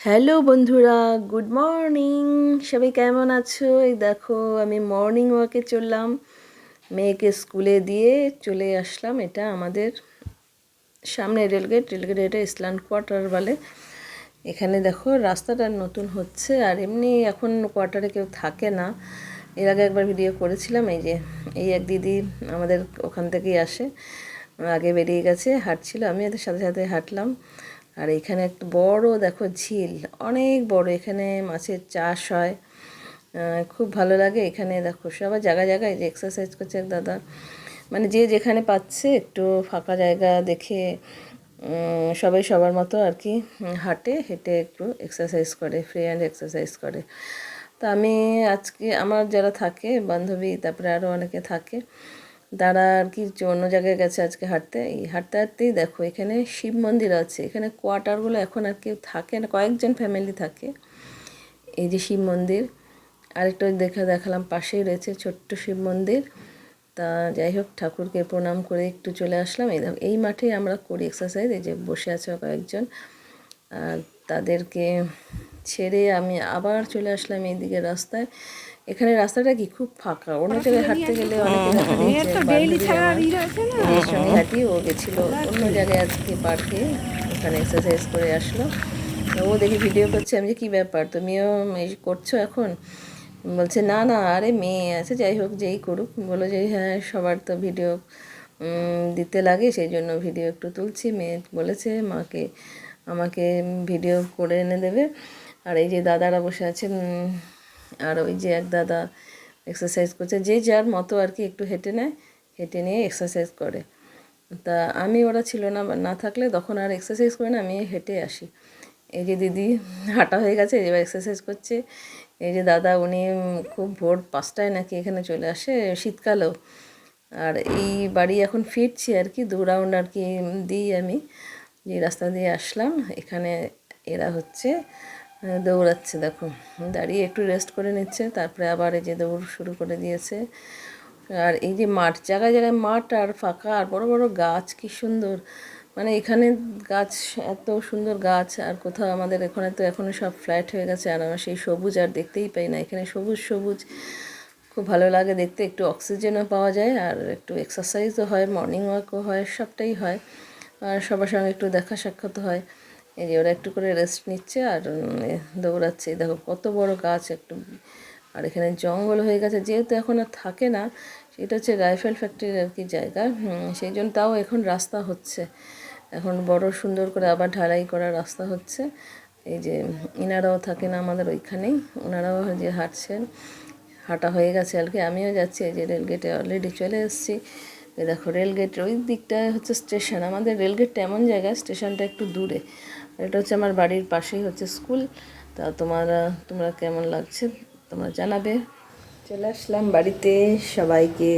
Hello বন্ধুরা, good morning. সবাই কেমন আছো? এই দেখো, আমি মর্নিং ওয়াকে চললাম। মেয়েকে স্কুলে দিয়ে চলে আসলাম। এটা আমাদের সামনে রেলগেট। রেলগেট এটা ইসলাম কোয়ার্টার বলে। এখানে দেখো, রাস্তাটা নতুন হচ্ছে। আর এমনি এখন কোয়ার্টারে কেউ থাকে না। এর আগে একবার ভিডিও করেছিলাম, এই যে, এই এক দিদি আমাদের ওখান থেকেই আসে। আগে বেরিয়ে গেছে, হাঁটছিল। আমি ওদের সাথে সাথে হাঁটলাম। আর এখানে একটা বড় দেখো ঝিল, অনেক বড়, এখানে মাছের চাষ হয়। খুব ভালো লাগে এখানে দেখো, সবাই জায়গায় জায়গায় যে এক্সারসাইজ করছে দাদা। মানে যে যেখানে পাচ্ছে একটু ফাঁকা জায়গা দেখে সবাই সবার মতো আর কি হাঁটে, হেঁটে একটু এক্সারসাইজ করে ফ্রি হ্যান্ড এক্সারসাইজ করে। তো আমি আজকে, আমার যারা থাকে, বান্ধবী, তারপরে আরও অনেকে থাকে তারা আর কি অন্য জায়গায় গেছে আজকে হাঁটতে, এই হাঁটতে হাঁটতেই দেখো এখানে শিব মন্দির আছে। এখানে কোয়ার্টারগুলো এখন আর কেউ থাকে না, কয়েকজন ফ্যামিলি থাকে। এই যে শিব মন্দির, আরেকটা দেখে দেখালাম, পাশেই রয়েছে ছোট্ট শিব মন্দির। তা যাই হোক, ঠাকুরকে প্রণাম করে একটু চলে আসলাম। এই এই মাঠেই আমরা করি এক্সারসাইজ এই যে বসে আছে কয়েকজন। আর তাদেরকে ছেড়ে আমি আবার চলে আসলাম এইদিকে রাস্তায়। এখানে রাস্তাটা কি খুব ফাঁকা অন্য জায়গায় হাঁটতে গেলে অনেকে সঙ্গে হাঁটি ও গেছিল অন্য জায়গায় আজকে পার্কে ওখানে এক্সারসাইজ করে আসলো। ও দেখি ভিডিও করছে আমি যে কী ব্যাপার? তুমিও এই করছ এখন? বলছে না না আরে মেয়ে আছে যাই হোক যেই করুক। বলো যে হ্যাঁ সবার তো ভিডিও দিতে লাগে সেই জন্য ভিডিও একটু তুলছি। মেয়ে বলেছে মাকে আমাকে ভিডিও করে এনে দেবে। আর এই যে দাদারা বসে আছেন আর ওই যে এক দাদা এক্সারসাইজ করছে, যে যার মতো আর কি একটু হেঁটে নেয়, হেঁটে নিয়ে এক্সারসাইজ করে। তা আমি, ওরা ছিল না না থাকলে তখন আর এক্সারসাইজ করে না, আমি হেঁটে আসি। এই যে দিদি হাঁটা হয়ে গেছে, এবার এক্সারসাইজ করছে। এই যে দাদা, উনি খুব ভোর পাঁচটায় নাকি এখানে চলে আসে, শীতকালেও। আর এই বাড়ি এখন ফিরছি আর কি, দু রাউন্ড আর কি দিই আমি। যে রাস্তা দিয়ে আসলাম, এখানে এরা হচ্ছে দৌড়াচ্ছে, দেখো। দাঁড়িয়ে একটু রেস্ট করে নিচ্ছে, তারপরে আবার এই যে দৌড় শুরু করে দিয়েছে। আর এই যে মাঠ, জায়গায় জায়গায় মাঠ আর ফাঁকা, আর বড় বড় গাছ, কি সুন্দর। মানে এখানে গাছ, এত সুন্দর গাছ, আর কোথাও আমাদের এখানে তো এখনও সব ফ্ল্যাট হয়ে গেছে, আর আমরা সেই সবুজ আর দেখতেই পাই না। এখানে সবুজ সবুজ, খুব ভালো লাগে দেখতে, একটু অক্সিজেনও পাওয়া যায়, আর একটু এক্সারসাইজও হয় মর্নিং ওয়াকও হয়, সবটাই হয়। আর সবার সঙ্গে একটু দেখা সাক্ষাৎ হয়। এই যে ওরা একটু করে রেস্ট নিচ্ছে আর দৌড়াচ্ছে। দেখো কত বড় গাছ একটু। আর এখানে জঙ্গল হয়ে গেছে। যেহেতু এখন আর থাকে না, সেটা হচ্ছে রাইফেল ফ্যাক্টরির আর কি জায়গা। সেই জন্য তাও এখন রাস্তা হচ্ছে। এখন বড় সুন্দর করে আবার ঢালাই করা রাস্তা হচ্ছে। এই যে ইনারাও থাকেন আমাদের ওইখানেই। ওনারাও যে হাঁটছেন, হাঁটা হয়ে গেছে আর কি। আমিও যাচ্ছি। এই যে রেলগেটে অলরেডি চলে এসেছি। এই দেখো রেলগেট ওই দিকটায় হচ্ছে স্টেশন আমাদের রেলগেটটা এমন জায়গা স্টেশনটা একটু দূরে। এটা হচ্ছে আমার বাড়ির পাশেই হচ্ছে স্কুল তা তোমার, তোমরা কেমন লাগছে তোমরা জানাবে। চলে আসলাম বাড়িতে সবাইকে।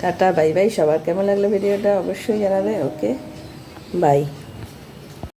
Tata, bye bye. সবার কেমন লাগল ভিডিওটা অবশ্যই জানাবে। Okay bye